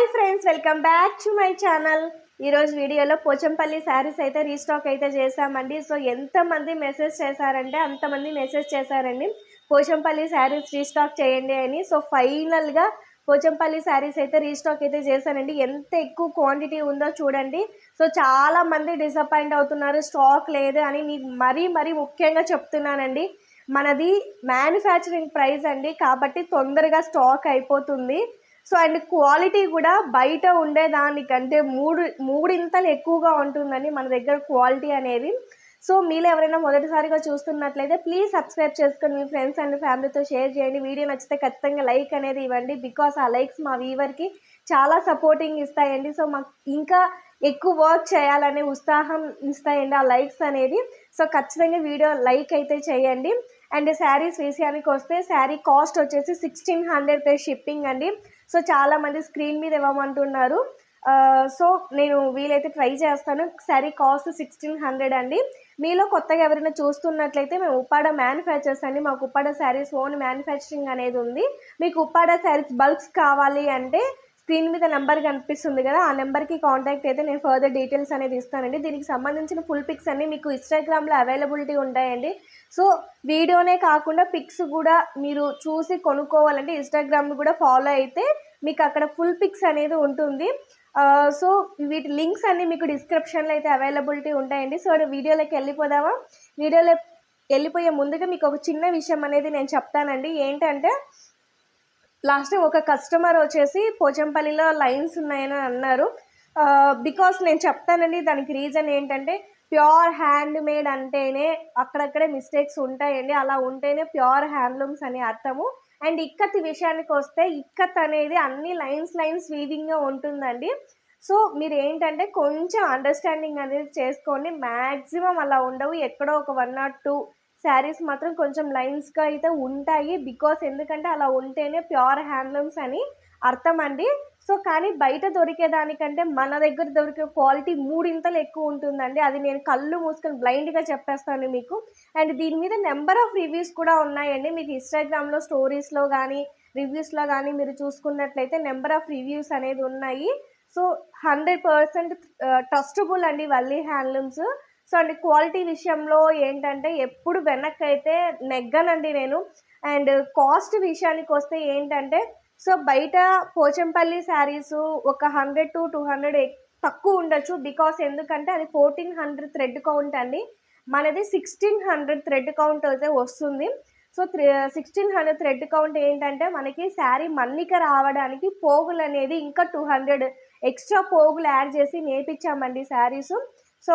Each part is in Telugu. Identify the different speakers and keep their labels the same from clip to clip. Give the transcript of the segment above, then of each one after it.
Speaker 1: Hi friends welcome back to my channel ఈరోజు వీడియోలో పోచంపల్లి శారీస్ అయితే రీస్టాక్ అయితే చేశామండి. సో ఎంతమంది మెసేజ్ చేశారంటే అంతమంది మెసేజ్ చేశారండి. పోచంపల్లి శారీస్ రీస్టాక్ చేయండి అని. సో ఫైనల్గా పోచంపల్లి శారీస్ అయితే రీస్టాక్ అయితే చేశానండి. ఎంత ఎక్కువ క్వాంటిటీ ఉందో చూడండి. సో చాలా మంది డిసప్పాయింట్ అవుతున్నారు. స్టాక్ లేదు అని మీకు మరీ మరీ ముఖ్యంగా చెప్తున్నానండి. మనది మ్యానుఫ్యాక్చరింగ్ ప్రైస్ అండి. కాబట్టి తొందరగా స్టాక్ అయిపోతుంది. సో అండ్ క్వాలిటీ కూడా బయట ఉండేదానికంటే మూడు మూడింతలు ఎక్కువగా ఉంటుందండి మన దగ్గర క్వాలిటీ అనేది. సో మీరు ఎవరైనా మొదటిసారిగా చూస్తున్నట్లయితే ప్లీజ్ సబ్స్క్రైబ్ చేసుకొని మీ ఫ్రెండ్స్ అండ్ ఫ్యామిలీతో షేర్ చేయండి. వీడియో నచ్చితే ఖచ్చితంగా లైక్ అనేది ఇవ్వండి. బికాస్ ఆ లైక్స్ మా వీవర్కి చాలా సపోర్టింగ్ ఇస్తాయండి. సో మాకు ఇంకా ఎక్కువ వర్క్ చేయాలనే ఉత్సాహం ఇస్తాయండి ఆ లైక్స్ అనేది. సో ఖచ్చితంగా వీడియో లైక్ అయితే చేయండి. అండ్ శారీస్ విషయానికి వస్తే శారీ కాస్ట్ వచ్చేసి సిక్స్టీన్ హండ్రెడ్ ప్లస్ షిప్పింగ్ అండి. సో చాలామంది స్క్రీన్ మీద ఇవ్వమంటున్నారు. సో నేను వీలైతే ట్రై చేస్తాను. శారీ కాస్ట్ సిక్స్టీన్ హండ్రెడ్ అండి. మీలో కొత్తగా ఎవరైనా చూస్తున్నట్లయితే మేము ఉప్పాడ మ్యానుఫ్యాక్చర్స్ అండి. మాకు ఉప్పాడ శారీస్ ఓన్ మ్యానుఫ్యాక్చరింగ్ అనేది ఉంది. మీకు ఉప్పాడ శారీస్ బల్క్స్ కావాలి అంటే స్క్రీన్ మీద నెంబర్ కనిపిస్తుంది కదా ఆ నెంబర్కి కాంటాక్ట్ అయితే నేను ఫర్దర్ డీటెయిల్స్ అనేది ఇస్తానండి. దీనికి సంబంధించిన ఫుల్ పిక్స్ అన్ని మీకు ఇన్స్టాగ్రామ్లో అవైలబిలిటీ ఉంటాయండి. సో వీడియోనే కాకుండా పిక్స్ కూడా మీరు చూసి కొనుక్కోవాలంటే ఇన్స్టాగ్రామ్ కూడా ఫాలో అయితే మీకు అక్కడ ఫుల్ పిక్స్ అనేది ఉంటుంది. సో వీటి లింక్స్ అన్నీ మీకు డిస్క్రిప్షన్లో అయితే అవైలబిలిటీ ఉంటాయండి. సో వీడియోలోకి వెళ్ళిపోదామా? వీడియోలో వెళ్ళిపోయే ముందుగా మీకు ఒక చిన్న విషయం అనేది నేను చెప్తానండి. ఏంటంటే లాస్ట్ టైం ఒక కస్టమర్ వచ్చేసి పోచంపల్లిలో లైన్స్ ఉన్నాయని అన్నారు. బికాస్ నేను చెప్తానండి దానికి రీజన్ ఏంటంటే ప్యూర్ హ్యాండ్ మేడ్ అంటేనే అక్కడక్కడే మిస్టేక్స్ ఉంటాయండి. అలా ఉంటేనే ప్యూర్ హ్యాండ్లూమ్స్ అని అర్థము. అండ్ ఇక్కత్ విషయానికి వస్తే ఇక్కత్ అనేది అన్ని లైన్స్ లైన్స్ వీవింగ్గా ఉంటుందండి. సో మీరు ఏంటంటే కొంచెం అండర్స్టాండింగ్ అనేది చేసుకోండి. మ్యాక్సిమం అలా ఉండవు. ఎక్కడో ఒక వన్ నాట్ టూ శారీస్ మాత్రం కొంచెం లైన్స్గా అయితే ఉంటాయి. బికాస్ ఎందుకంటే అలా ఉంటేనే ప్యూర్ హ్యాండ్లూమ్స్ అని అర్థం అండి. సో కానీ బయట దొరికే దానికంటే మన దగ్గర దొరికే క్వాలిటీ మూడింతలు ఎక్కువ ఉంటుందండి. అది నేను కళ్ళు మూసుకొని బ్లైండ్గా చెప్పేస్తాను మీకు. అండ్ దీని మీద నెంబర్ ఆఫ్ రివ్యూస్ కూడా ఉన్నాయండి. మీకు ఇన్స్టాగ్రామ్లో స్టోరీస్లో కానీ రివ్యూస్లో కానీ మీరు చూసుకున్నట్లయితే నెంబర్ ఆఫ్ రివ్యూస్ అనేది ఉన్నాయి. సో హండ్రెడ్ పర్సెంట్ ట్రస్టబుల్ అండి Valli Handlooms. So and quality విషయంలో ఏంటంటే ఎప్పుడు వెనక్కి అయితే నెగ్గనండి నేను. అండ్ కాస్ట్ విషయానికి వస్తే ఏంటంటే సో బయట పోచంపల్లి శారీస్ ఒక హండ్రెడ్ టు టూ హండ్రెడ్ తక్కువ ఉండొచ్చు. బికాస్ ఎందుకంటే అది ఫోర్టీన్ హండ్రెడ్ థ్రెడ్ కౌంట్ అండి. మనది సిక్స్టీన్ హండ్రెడ్ థ్రెడ్ కౌంట్ అయితే వస్తుంది. So sixteen hundred thread count ఏంటంటే మనకి శారీ మన్నిక రావడానికి పోగులు అనేది ఇంకా టూ హండ్రెడ్ ఎక్స్ట్రా పోగులు యాడ్ చేసి నేర్పించామండి శారీస్. సో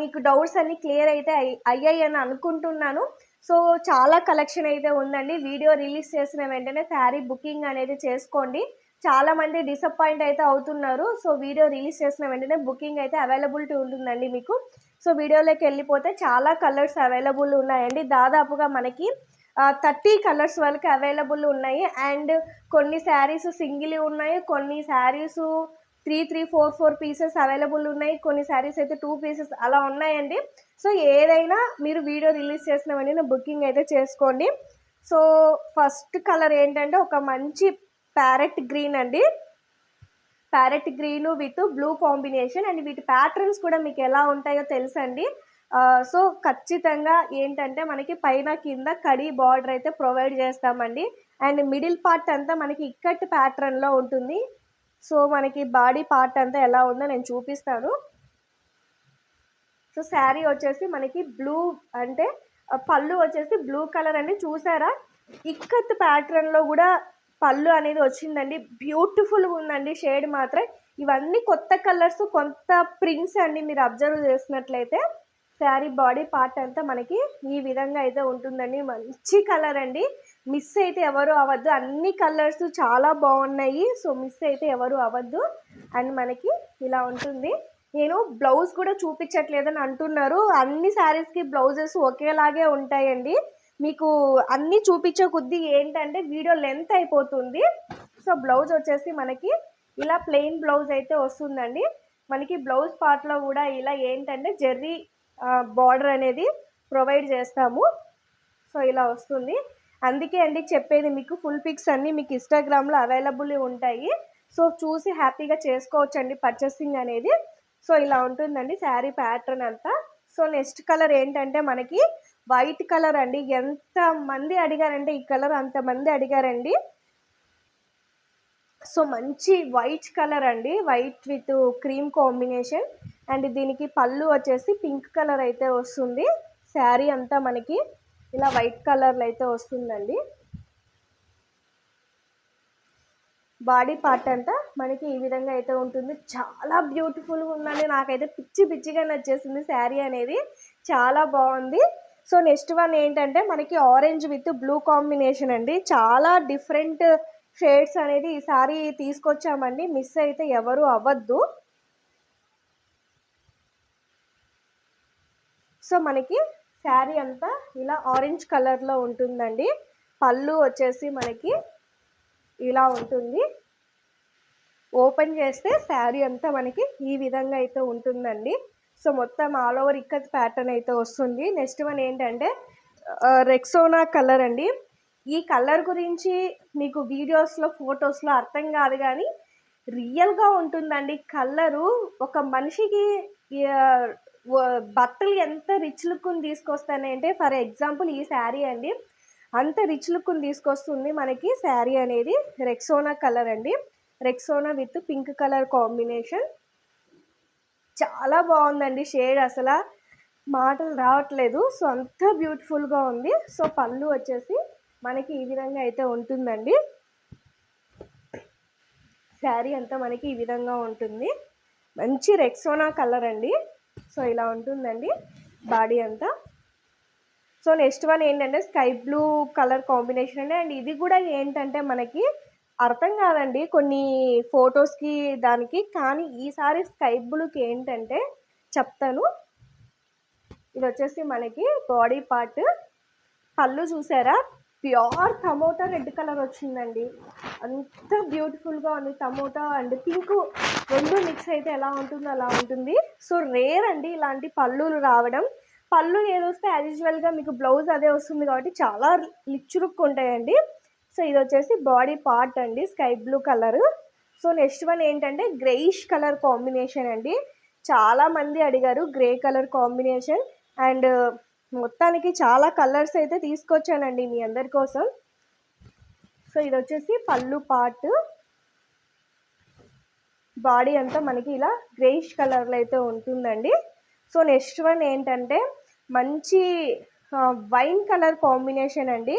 Speaker 1: మీకు డౌట్స్ అన్ని క్లియర్ అయితే అయ్యాయి అని అనుకుంటున్నాను. సో చాలా కలెక్షన్ అయితే ఉందండి. వీడియో రిలీజ్ చేసిన వెంటనే శారీ బుకింగ్ అనేది చేసుకోండి. చాలా మంది డిసప్పాయింట్ అయితే అవుతున్నారు. సో వీడియో రిలీజ్ చేసిన వెంటనే బుకింగ్ అయితే అవైలబిలిటీ ఉంటుందండి మీకు. సో వీడియోలోకి వెళ్ళిపోతే చాలా కలర్స్ అవైలబుల్ ఉన్నాయండి. దాదాపుగా మనకి థర్టీ కలర్స్ వరకు అవైలబుల్ ఉన్నాయి. అండ్ కొన్ని శారీస్ సింగిల్ ఉన్నాయి కొన్ని saris three three four four pieces available ఉన్నాయి. కొన్ని శారీస్ అయితే టూ పీసెస్ అలా ఉన్నాయండి. సో ఏదైనా మీరు వీడియో రిలీజ్ చేసిన వెంటనే బుకింగ్ అయితే చేసుకోండి. సో ఫస్ట్ కలర్ ఏంటంటే ఒక మంచి ప్యారెట్ గ్రీన్ అండి. Parrot green with blue combination and వీటి ప్యాటర్న్స్ కూడా మీకు ఎలా ఉంటాయో తెలుసండి. సో ఖచ్చితంగా ఏంటంటే మనకి పైన కింద కడి బార్డర్ అయితే ప్రొవైడ్ చేస్తామండి. అండ్ మిడిల్ పార్ట్ అంతా మనకి ఇక్కట్ ప్యాటర్న్లో ఉంటుంది. సో మనకి బాడీ పార్ట్ అంతా ఎలా ఉందో నేను చూపిస్తాను. సో శారీ వచ్చేసి మనకి బ్లూ అంటే పళ్ళు వచ్చేసి బ్లూ కలర్ అండి. చూసారా? ఇక్కత్ ప్యాటర్న్లో కూడా పళ్ళు అనేది వచ్చిందండి. బ్యూటిఫుల్గా ఉందండి షేడ్ మాత్రం. ఇవన్నీ కొత్త కలర్స్ కొత్త ప్రింట్స్ అండి మీరు అబ్జర్వ్ చేసినట్లయితే. శారీ బాడీ పార్ట్ అంతా మనకి ఈ విధంగా అయితే ఉంటుందండి. మంచి కలర్ అండి. మిస్ అయితే ఎవరు అవ్వద్దు. అన్ని కలర్స్ చాలా బాగున్నాయి. సో మిస్ అయితే ఎవరు అవ్వద్దు. అండ్ మనకి ఇలా ఉంటుంది. నేను బ్లౌజ్ కూడా చూపించట్లేదని అంటున్నారు. అన్ని శారీస్కి బ్లౌజెస్ ఒకేలాగే ఉంటాయండి. మీకు అన్నీ చూపించే కొద్దీ ఏంటంటే వీడియో లెంత్ అయిపోతుంది. సో బ్లౌజ్ వచ్చేసి మనకి ఇలా ప్లెయిన్ బ్లౌజ్ అయితే వస్తుందండి. మనకి బ్లౌజ్ పార్ట్లో కూడా ఇలా ఏంటంటే జెర్రీ బార్డర్ అనేది ప్రొవైడ్ చేస్తాము. సో ఇలా వస్తుంది. అందుకే అండి చెప్పేది మీకు ఫుల్ పిక్స్ అన్నీ మీకు ఇన్స్టాగ్రామ్లో అవైలబుల్ ఉంటాయి. సో చూసి హ్యాపీగా చేసుకోవచ్చు అండి పర్చేసింగ్ అనేది. సో ఇలా ఉంటుందండి శారీ ప్యాటర్న్ అంతా. సో నెక్స్ట్ కలర్ ఏంటంటే మనకి వైట్ కలర్ అండి. ఎంత మంది అడిగారంటే ఈ కలర్ అంతమంది అడిగారండి. సో మంచి వైట్ కలర్ అండి. White with cream combination and దీనికి పళ్ళు వచ్చేసి పింక్ కలర్ అయితే వస్తుంది. శారీ అంతా మనకి ఇలా వైట్ కలర్లో అయితే వస్తుందండి. బాడీ పార్ట్ అంతా మనకి ఈ విధంగా అయితే ఉంటుంది. చాలా బ్యూటిఫుల్గా ఉందండి. నాకైతే పిచ్చి పిచ్చిగా నచ్చేసింది శారీ అనేది. చాలా బాగుంది. సో నెక్స్ట్ వన్ ఏంటంటే మనకి ఆరెంజ్ విత్ బ్లూ కాంబినేషన్ అండి. చాలా డిఫరెంట్ షేడ్స్ అనేది ఈసారి తీసుకొచ్చామండి. మిస్ అయితే ఎవరు అవ్వద్దు. సో మనకి శారీ అంతా ఇలా ఆరెంజ్ కలర్లో ఉంటుందండి. పళ్ళు వచ్చేసి మనకి ఇలా ఉంటుంది. ఓపెన్ చేస్తే శారీ అంతా మనకి ఈ విధంగా అయితే ఉంటుందండి. సో మొత్తం ఆల్ ఓవర్ ఇక్కత్ ప్యాటర్న్ అయితే వస్తుంది. నెక్స్ట్ వన్ ఏంటంటే రెక్సోనా కలర్ అండి. ఈ కలర్ గురించి మీకు వీడియోస్లో ఫొటోస్లో అర్థం కాదు కానీ రియల్గా ఉంటుందండి. కలరు ఒక మనిషికి బట్టలు ఎంత రిచ్ లుక్ని తీసుకొస్తానంటే ఫర్ ఎగ్జాంపుల్ ఈ శారీ అండి. అంత రిచ్ లుక్ని తీసుకొస్తుంది మనకి. శారీ అనేది రెక్సోనా కలర్ అండి. Rexona with pink colour combination చాలా బాగుందండి షేడ్ అసలు. మాటలు రావట్లేదు. సో అంత బ్యూటిఫుల్గా ఉంది. సో పళ్ళు వచ్చేసి మనకి ఈ విధంగా అయితే ఉంటుందండి. శారీ అంతా మనకి ఈ విధంగా ఉంటుంది. మంచి రెక్సోనా కలర్ అండి. సో ఇలా ఉంటుందండి బాడీ అంతా. సో నెక్స్ట్ వన్ ఏంటంటే స్కై బ్లూ కలర్ కాంబినేషన్ అండి. అండ్ ఇది కూడా ఏంటంటే మనకి అర్థం కాదండి కొన్ని ఫొటోస్కి దానికి. కానీ ఈసారి స్కై బ్లూకి ఏంటంటే చెప్తాను. ఇది వచ్చేసి మనకి బాడీ పార్ట్. పళ్ళు చూసారా? ప్యూర్ టమోటా రెడ్ కలర్ వచ్చిందండి. అంత బ్యూటిఫుల్గా ఉంది టమోటా అండ్ పింక్ రెండు మిక్స్ అయితే ఎలా ఉంటుందో అలా ఉంటుంది. సో రేర్ అండి ఇలాంటి పళ్ళులు రావడం. పళ్ళు ఏదొస్తే యాజ్ యూజువల్గా మీకు బ్లౌజ్ అదే వస్తుంది కాబట్టి చాలా లిచ్చురుక్కు ఉంటాయండి. సో ఇది వచ్చేసి బాడీ పార్ట్ అండి sky blue colour so next one ఏంటంటే గ్రేయిష్ కలర్ కాంబినేషన్ అండి. చాలామంది అడిగారు గ్రే కలర్ కాంబినేషన్ అండ్ మొత్తానికి చాలా కలర్స్ అయితే తీసుకొచ్చానండి మీ అందరి కోసం. సో ఇది వచ్చేసి పళ్ళు పార్ట్ బాడీ అంతా మనకి ఇలా గ్రేష్ కలర్లో అయితే ఉంటుందండి. సో నెక్స్ట్ వన్ ఏంటంటే మంచి వైన్ కలర్ కాంబినేషన్ అండి.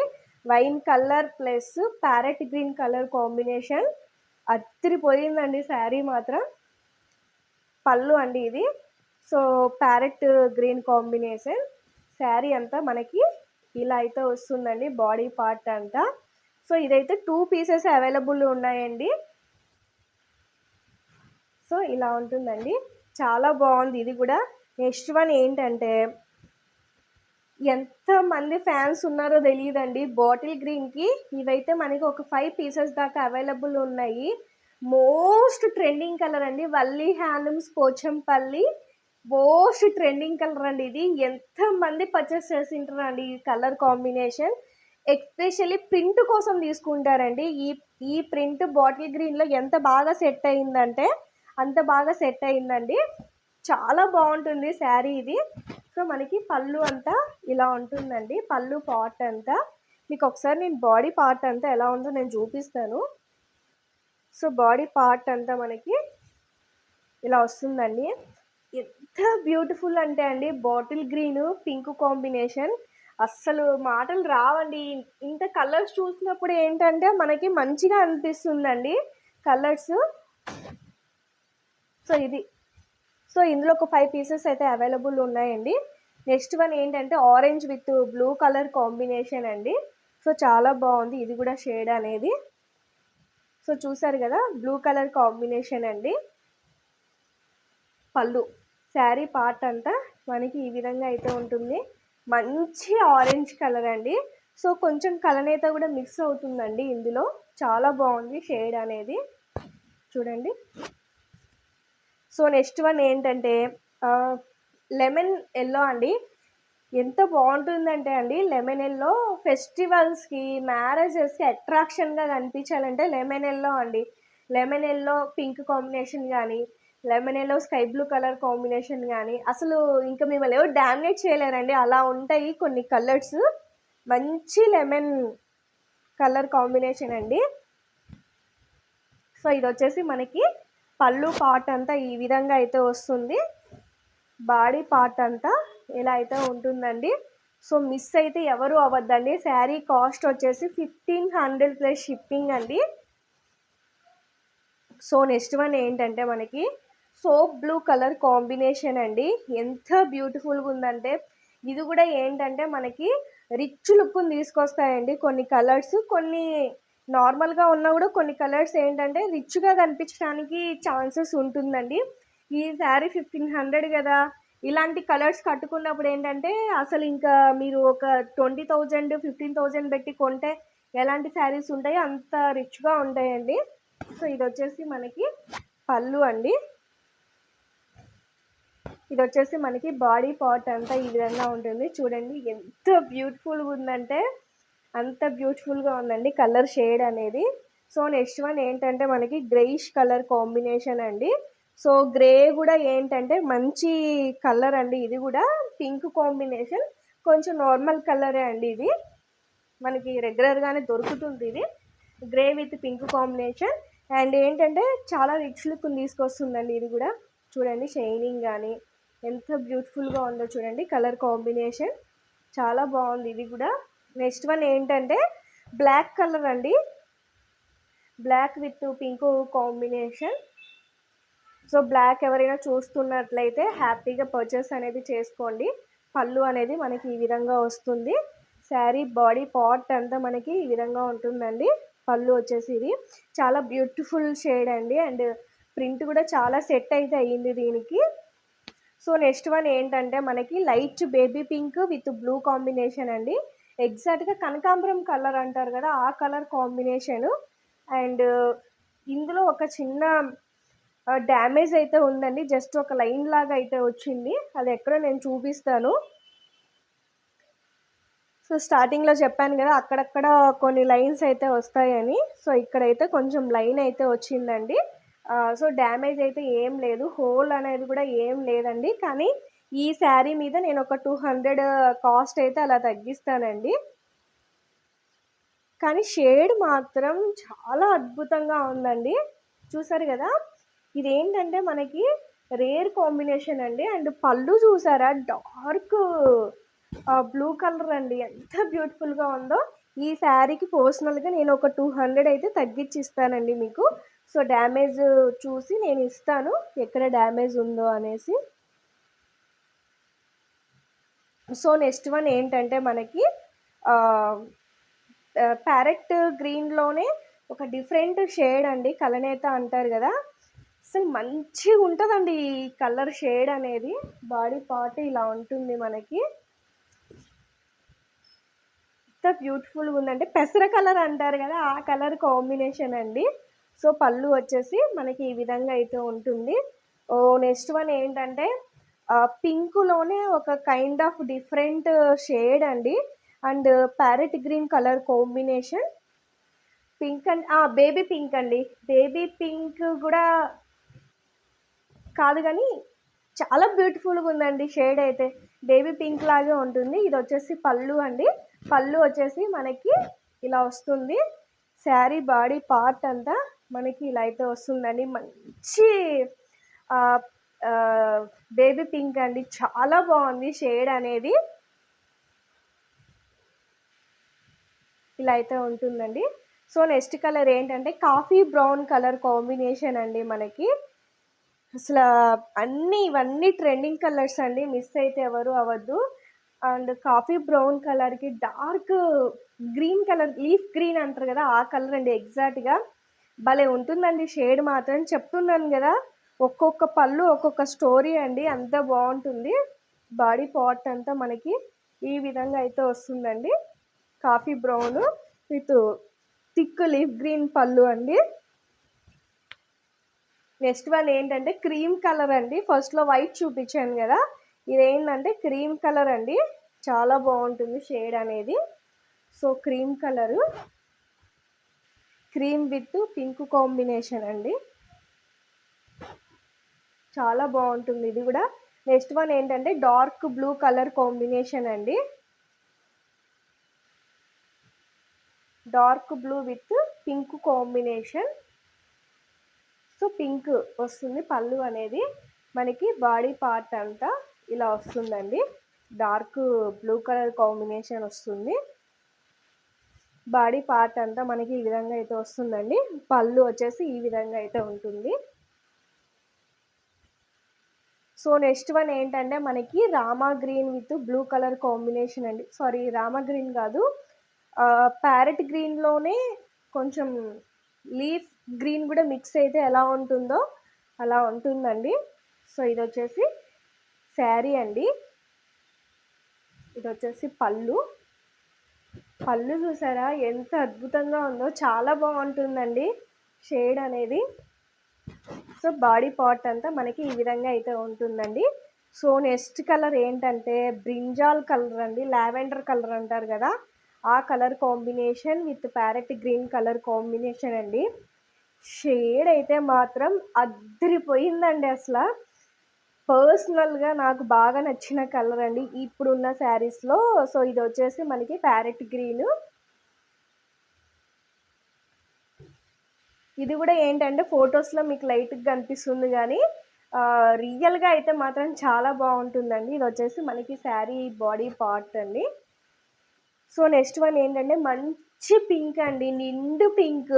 Speaker 1: Wine colour plus parrot green colour combination. అత్తిరిపోయిందండి sari మాత్రం. పళ్ళు అండి ఇది. So parrot green combination. Sari అంతా మనకి ఇలా అయితే వస్తుందండి బాడీ పార్ట్ అంతా. సో ఇదైతే టూ పీసెస్ అవైలబుల్ ఉన్నాయండి. సో ఇలా ఉంటుందండి. చాలా బాగుంది. ఇది కూడా నెక్స్ట్ వన్ ఏంటంటే ఎంతమంది ఫ్యాన్స్ ఉన్నారో తెలియదండి. బాటిల్ గ్రీన్కి ఇవైతే మనకి ఒక ఫైవ్ పీసెస్ దాకా అవైలబుల్ ఉన్నాయి. మోస్ట్ ట్రెండింగ్ కలర్ అండి. వల్లి H&M, handlooms Pochampally most trending colour అండి ఇది. ఎంతమంది పర్చేస్ చేసింటారండి ఈ కలర్ కాంబినేషన్. ఎస్పెషల్లీ ప్రింట్ కోసం తీసుకుంటారండి. ఈ ఈ ప్రింట్ బాటిల్ గ్రీన్లో ఎంత బాగా సెట్ అయిందంటే అంత బాగా సెట్ అయిందండి. చాలా బాగుంటుంది శారీ ఇది. సో మనకి పళ్ళు అంతా ఇలా ఉంటుందండి. పళ్ళు పార్ట్ అంతా. మీకు ఒకసారి నేను బాడీ పార్ట్ అంతా ఎలా ఉందో నేను చూపిస్తాను. సో బాడీ పార్ట్ అంతా మనకి ఇలా వస్తుందండి. ఎంత బ్యూటిఫుల్ అంటే అండి. బాటిల్ గ్రీన్ పింక్ కాంబినేషన్ అస్సలు మాటలు రావండి. ఇంత కలర్స్ చూసినప్పుడు ఏంటంటే మనకి మంచిగా అనిపిస్తుందండి. కలర్స్ సో ఇది. సో ఇందులో ఒక ఫైవ్ పీసెస్ అయితే అవైలబుల్ ఉన్నాయండి. నెక్స్ట్ వన్ ఏంటంటే orange with blue colour combination అండి. సో చాలా బాగుంది. ఇది కూడా షేడ్ అనేది. సో చూసారు కదా బ్లూ కలర్ కాంబినేషన్ అండి. పళ్ళు. శారీ పార్ట్ అంతా మనకి ఈ విధంగా అయితే ఉంటుంది. మంచి ఆరెంజ్ కలర్ అండి. సో కొంచెం కలనేత కూడా మిక్స్ అవుతుందండి ఇందులో. చాలా బాగుంది షేడ్ అనేది. చూడండి. సో నెక్స్ట్ వన్ ఏంటంటే లెమన్ ఎల్లో అండి. ఎంత బాగుంటుందంటే అండి లెమన్ ఎల్లో ఫెస్టివల్స్కి మ్యారేజెస్కి అట్రాక్షన్గా కనిపించాలంటే లెమన్ ఎల్లో అండి. లెమన్ ఎల్లో పింక్ కాంబినేషన్ కానీ lemon yellow sky blue colour combination కానీ అసలు ఇంకా మిమ్మల్ని ఎవరు డామినేట్ చేయలేరండి. అలా ఉంటాయి కొన్ని కలర్స్. మంచి లెమన్ కలర్ కాంబినేషన్ అండి. సో ఇది వచ్చేసి మనకి పళ్ళు పార్ట్ అంతా ఈ విధంగా అయితే వస్తుంది. బాడీ పార్ట్ అంతా ఇలా అయితే ఉంటుందండి. సో మిస్ అయితే ఎవరు అవ్వద్దండి. శారీ కాస్ట్ వచ్చేసి ఫిఫ్టీన్ హండ్రెడ్ ప్లస్ షిప్పింగ్ అండి. సో నెక్స్ట్ వన్ ఏంటంటే మనకి సోప్ బ్లూ కలర్ కాంబినేషన్ అండి. ఎంత బ్యూటిఫుల్గా ఉందంటే ఇది కూడా ఏంటంటే మనకి రిచ్ లుక్ని తీసుకొస్తాయండి. కొన్ని కలర్స్ కొన్ని నార్మల్గా ఉన్నా కూడా కొన్ని కలర్స్ ఏంటంటే రిచ్గా కనిపించడానికి ఛాన్సెస్ ఉంటుందండి. ఈ శారీ ఫిఫ్టీన్ హండ్రెడ్ కదా. ఇలాంటి కలర్స్ కట్టుకున్నప్పుడు ఏంటంటే అసలు ఇంకా మీరు ఒక ట్వంటీ థౌజండ్ ఫిఫ్టీన్ థౌజండ్ పెట్టి కొంటే ఎలాంటి శారీస్ ఉంటాయో అంత రిచ్గా ఉంటాయండి. సో ఇది వచ్చేసి మనకి పళ్ళు అండి. ఇది వచ్చేసి మనకి బాడీ పార్ట్ అంతా ఈ విధంగా ఉంటుంది. చూడండి ఎంత బ్యూటిఫుల్గా ఉందంటే అంత బ్యూటిఫుల్గా ఉందండి కలర్ షేడ్ అనేది. సో నెక్స్ట్ వన్ ఏంటంటే మనకి గ్రేయిష్ కలర్ కాంబినేషన్ అండి. సో గ్రే కూడా ఏంటంటే మంచి కలర్ అండి ఇది కూడా. పింక్ కాంబినేషన్ కొంచెం నార్మల్ కలరే అండి ఇది. మనకి రెగ్యులర్గానే దొరుకుతుంది ఇది. Grey with pink combination. And ఏంటంటే చాలా రిచ్ లుక్ తీసుకొస్తుందండి ఇది కూడా. చూడండి షైనింగ్ కానీ ఎంత బ్యూటిఫుల్గా ఉందో చూడండి కలర్ కాంబినేషన్ చాలా బాగుంది. ఇది కూడా నెక్స్ట్ వన్ ఏంటంటే బ్లాక్ కలర్ అండి. Black with pink combination. So black ఎవరైనా చూస్తున్నట్లయితే హ్యాపీగా పర్చేస్ అనేది చేసుకోండి. పళ్ళు అనేది మనకి ఈ విధంగా వస్తుంది. శారీ బాడీ పార్ట్ అంతా మనకి ఈ విధంగా ఉంటుందండి. పళ్ళు వచ్చేసి ఇది. చాలా బ్యూటిఫుల్ షేడ్ అండి. అండ్ ప్రింట్ కూడా చాలా సెట్ అయితే అయ్యింది దీనికి. సో నెక్స్ట్ వన్ ఏంటంటే మనకి light baby pink with blue combination అండి. ఎగ్జాక్ట్గా కనకాంబరం కలర్ అంటారు కదా ఆ కలర్ కాంబినేషను. అండ్ ఇందులో ఒక చిన్న డ్యామేజ్ అయితే ఉందండి. జస్ట్ ఒక లైన్ లాగా అయితే వచ్చింది. అది ఎక్కడో నేను చూపిస్తాను. సో స్టార్టింగ్లో చెప్పాను కదా అక్కడక్కడ కొన్ని లైన్స్ అయితే వస్తాయని. సో ఇక్కడైతే కొంచెం లైన్ అయితే వచ్చిందండి. సో డ్యామేజ్ అయితే ఏం లేదు. హోల్ అనేది కూడా ఏం లేదండి. కానీ ఈ శారీ మీద నేను ఒక టూ హండ్రెడ్ కాస్ట్ అయితే అలా తగ్గిస్తానండి. కానీ షేడ్ మాత్రం చాలా అద్భుతంగా ఉందండి. చూసారు కదా? ఇదేంటంటే మనకి రేర్ కాంబినేషన్ అండి. అండ్ పళ్ళు చూసారా? డార్క్ బ్లూ కలర్ అండి. ఎంత బ్యూటిఫుల్గా ఉందో. ఈ శారీకి పర్సనల్గా నేను ఒక టూ హండ్రెడ్ అయితే తగ్గించి ఇస్తానండి మీకు. సో డ్యామేజ్ చూసి నేను ఇస్తాను. ఎక్కడ డ్యామేజ్ ఉందో అనేసి. సో నెక్స్ట్ వన్ ఏంటంటే మనకి ప్యారెట్ గ్రీన్లోనే ఒక డిఫరెంట్ షేడ్ అండి. కలనేత అంటారు కదా. అసలు మంచిగా ఉంటుందండి ఈ కలర్ షేడ్ అనేది. బాడీ పార్ట్ ఇలా ఉంటుంది మనకి. ఎంత బ్యూటిఫుల్గా ఉందంటే పెసర కలర్ అంటారు కదా. ఆ కలర్ కాంబినేషన్ అండి. సో పళ్ళు వచ్చేసి మనకి ఈ విధంగా అయితే ఉంటుంది. ఓ నెక్స్ట్ వన్ ఏంటంటే పింక్లోనే ఒక కైండ్ ఆఫ్ డిఫరెంట్ షేడ్ అండి. And parrot green colour combination pink and baby pink అండి. బేబీ పింక్ కూడా కాదు కానీ చాలా బ్యూటిఫుల్గా ఉందండి షేడ్ అయితే. బేబీ పింక్ లాగే ఉంటుంది. ఇది వచ్చేసి పళ్ళు అండి. పళ్ళు వచ్చేసి మనకి ఇలా వస్తుంది. శారీ బాడీ పార్ట్ అంతా. మనకి ఇలా అయితే వస్తుందండి. మంచి బేబీ పింక్ అండి. చాలా బాగుంది షేడ్ అనేది. ఇలా అయితే ఉంటుందండి. సో నెక్స్ట్ కలర్ ఏంటంటే కాఫీ బ్రౌన్ కలర్ కాంబినేషన్ అండి మనకి. అసలు అన్నీ ఇవన్నీ ట్రెండింగ్ కలర్స్ అండి. మిస్ అయితే ఎవరు అవ్వద్దు. అండ్ కాఫీ బ్రౌన్ కలర్కి dark green colour leaf green అంటారు కదా ఆ కలర్ అండి ఎగ్జాక్ట్గా. భలే ఉంటుందండి షేడ్ మాత్రం. చెప్తున్నాను కదా ఒక్కొక్క పళ్ళు ఒక్కొక్క స్టోరీ అండి. అంత బాగుంటుంది. బాడీ పార్ట్ అంతా మనకి ఈ విధంగా అయితే వస్తుందండి. Coffee brown with thick leaf green పళ్ళు అండి. నెక్స్ట్ వన్ ఏంటంటే క్రీమ్ కలర్ అండి. ఫస్ట్లో వైట్ చూపించాను కదా ఇదేంటంటే క్రీమ్ కలర్ అండి. చాలా బాగుంటుంది షేడ్ అనేది. So cream colour. Cream with pink combination అండి. చాలా బాగుంటుంది. ఇది కూడా నెక్స్ట్ వన్ ఏంటంటే డార్క్ బ్లూ కలర్ కాంబినేషన్ అండి. Dark blue with pink combination. So pink వస్తుంది. పళ్ళు అనేది మనకి బాడీ పార్ట్ అంతా ఇలా వస్తుందండి. డార్క్ బ్లూ కలర్ కాంబినేషన్ వస్తుంది. బాడీ పార్ట్ అంతా మనకి ఈ విధంగా అయితే వస్తుందండి. పళ్ళు వచ్చేసి ఈ విధంగా అయితే ఉంటుంది. సో నెక్స్ట్ వన్ ఏంటంటే మనకి Rama green with blue colour combination అండి. సారీ రామా గ్రీన్ కాదు. ప్యారెట్ గ్రీన్లోనే కొంచెం లీఫ్ గ్రీన్ కూడా మిక్స్ అయితే ఎలా ఉంటుందో అలా ఉంటుందండి. సో ఇది వచ్చేసి శారీ అండి. ఇది వచ్చేసి పళ్ళు. పళ్ళు చూసారా? ఎంత అద్భుతంగా ఉందో. చాలా బాగుంటుందండి షేడ్ అనేది. సో బాడీ పార్ట్ అంతా మనకి ఈ విధంగా అయితే ఉంటుందండి. సో నెక్స్ట్ కలర్ ఏంటంటే బ్రింజాల్ కలర్ అండి. లావెండర్ కలర్ అంటారు కదా. ఆ colour combination with parrot green colour combination అండి. షేడ్ అయితే మాత్రం అద్దరిపోయిందండి అసలు. పర్సనల్గా నాకు బాగా నచ్చిన కలర్ అండి. ఇప్పుడున్న శారీస్లో. సో ఇది వచ్చేసి మనకి ప్యారెట్ గ్రీన్. ఇది కూడా ఏంటంటే ఫొటోస్లో మీకు లైట్గా కనిపిస్తుంది కానీ రియల్గా అయితే మాత్రం చాలా బాగుంటుందండి. ఇది వచ్చేసి మనకి శారీ బాడీ పార్ట్ అండి. సో నెక్స్ట్ వన్ ఏంటంటే మంచి పింక్ అండి. నిండు పింక్.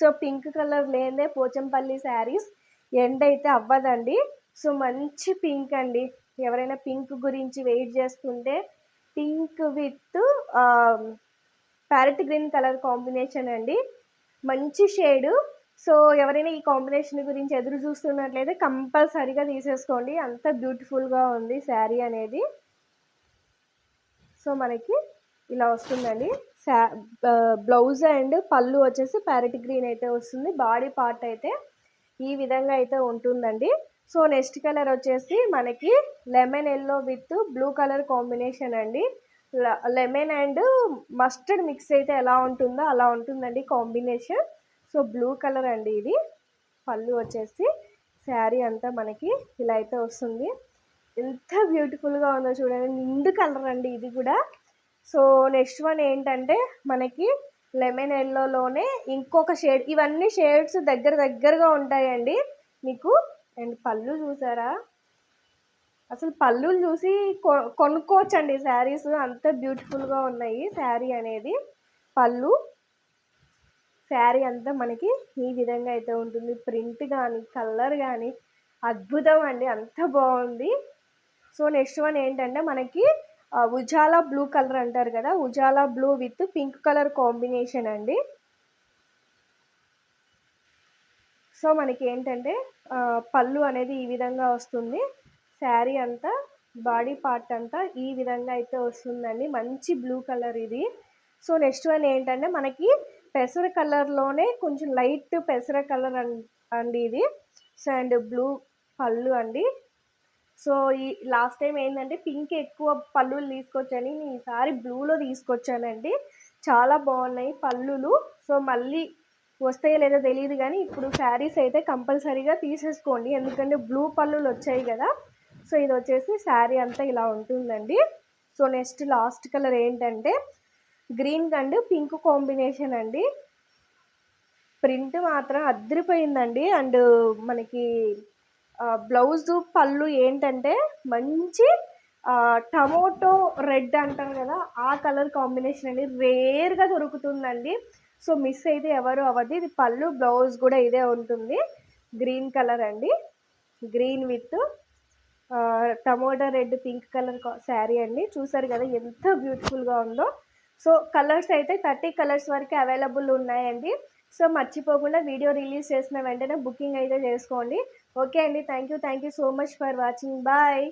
Speaker 1: సో పింక్ కలర్ లేదే పోచంపల్లి శారీస్. ఎండ్ అయితే అవ్వదండి. సో మంచి పింక్ అండి. ఎవరైనా పింక్ గురించి వెయిట్ చేస్తుంటే pink with parrot green colour combination అండి. మంచి షేడు. సో ఎవరైనా ఈ కాంబినేషన్ గురించి ఎదురు చూస్తున్నట్లయితే కంపల్సరీగా తీసేసుకోండి. అంత బ్యూటిఫుల్గా ఉంది శారీ అనేది. సో మనకి ఇలా వస్తుందండి. శా బ్లౌజ్ అండ్ పళ్ళు వచ్చేసి ప్యారెట్ గ్రీన్ అయితే వస్తుంది. బాడీ పార్ట్ అయితే ఈ విధంగా అయితే ఉంటుందండి. సో నెక్స్ట్ కలర్ వచ్చేసి మనకి lemon yellow with blue colour combination అండి. లెమన్ అండ్ మస్టర్డ్ మిక్స్ అయితే ఎలా ఉంటుందో అలా ఉంటుందండి కాంబినేషన్. సో బ్లూ కలర్ అండి ఇది. పళ్ళు వచ్చేసి శారీ అంతా మనకి ఇలా అయితే వస్తుంది. ఎంత బ్యూటిఫుల్గా ఉందో చూడండి. నిండు కలర్ అండి ఇది కూడా. సో నెక్స్ట్ వన్ ఏంటంటే మనకి లెమన్ ఎల్లోలోనే ఇంకొక షేడ్ ఇవన్నీ షేడ్స్ దగ్గర దగ్గరగా ఉంటాయండి. మీకు అండ్ పళ్ళు చూసారా? అసలు పళ్ళులు చూసి కొ కొనుక్కోవచ్చండి. శారీస్ అంత బ్యూటిఫుల్గా ఉన్నాయి. శారీ అనేది పళ్ళు. శారీ అంతా మనకి ఈ విధంగా అయితే ఉంటుంది. ప్రింట్ కానీ కలర్ కానీ అద్భుతం అండి. అంత బాగుంది. సో నెక్స్ట్ వన్ ఏంటంటే మనకి ఉజాలా బ్లూ కలర్ అంటారు కదా? Ujala blue with pink colour combination అండి. సో మనకి ఏంటంటే పళ్ళు అనేది ఈ విధంగా వస్తుంది. శారీ అంతా బాడీ పార్ట్ అంతా ఈ విధంగా అయితే వస్తుందండి. మంచి బ్లూ కలర్ ఇది. సో నెక్స్ట్ వన్ ఏంటంటే మనకి పెసర కలర్లోనే కొంచెం లైట్ పెసర కలర్ అండి ఇది. సో అండ్ బ్లూ పళ్ళు అండి. సో ఈ లాస్ట్ టైం ఏంటంటే పింక్ ఎక్కువ పళ్ళులు తీసుకొచ్చాను. నేను ఈసారి బ్లూలో తీసుకొచ్చానండి. చాలా బాగున్నాయి పళ్ళులు. సో మళ్ళీ వస్తాయో లేదో తెలియదు కానీ ఇప్పుడు శారీస్ అయితే కంపల్సరీగా తీసేసుకోండి. ఎందుకంటే బ్లూ పళ్ళులు వచ్చాయి కదా. సో ఇది వచ్చేసి శారీ అంతా ఇలా ఉంటుందండి. సో నెక్స్ట్ లాస్ట్ కలర్ ఏంటంటే గ్రీన్ అండ్ పింక్ కాంబినేషన్ అండి. ప్రింట్ మాత్రం అద్దరిపోయిందండి. అండ్ మనకి బ్లౌజ్ పళ్ళు ఏంటంటే మంచి టమోటో రెడ్ అంటారు కదా ఆ కలర్ కాంబినేషన్ అండి. రేర్గా దొరుకుతుందండి. సో మిస్ అయితే ఎవరు అవ్వదు ఇది పళ్ళు బ్లౌజ్ కూడా ఇదే ఉంటుంది. గ్రీన్ కలర్ అండి. Green with tomato red pink colour sari అండి. చూసారు కదా ఎంత బ్యూటిఫుల్గా ఉందో. సో కలర్స్ అయితే థర్టీ కలర్స్ వరకు అవైలబుల్ ఉన్నాయండి. సో మర్చిపోకుండా వీడియో రిలీజ్ చేసిన వెంటనే బుకింగ్ అయితే చేసుకోండి. ఓకే అండి. Thank you thank you so much for watching. Bye.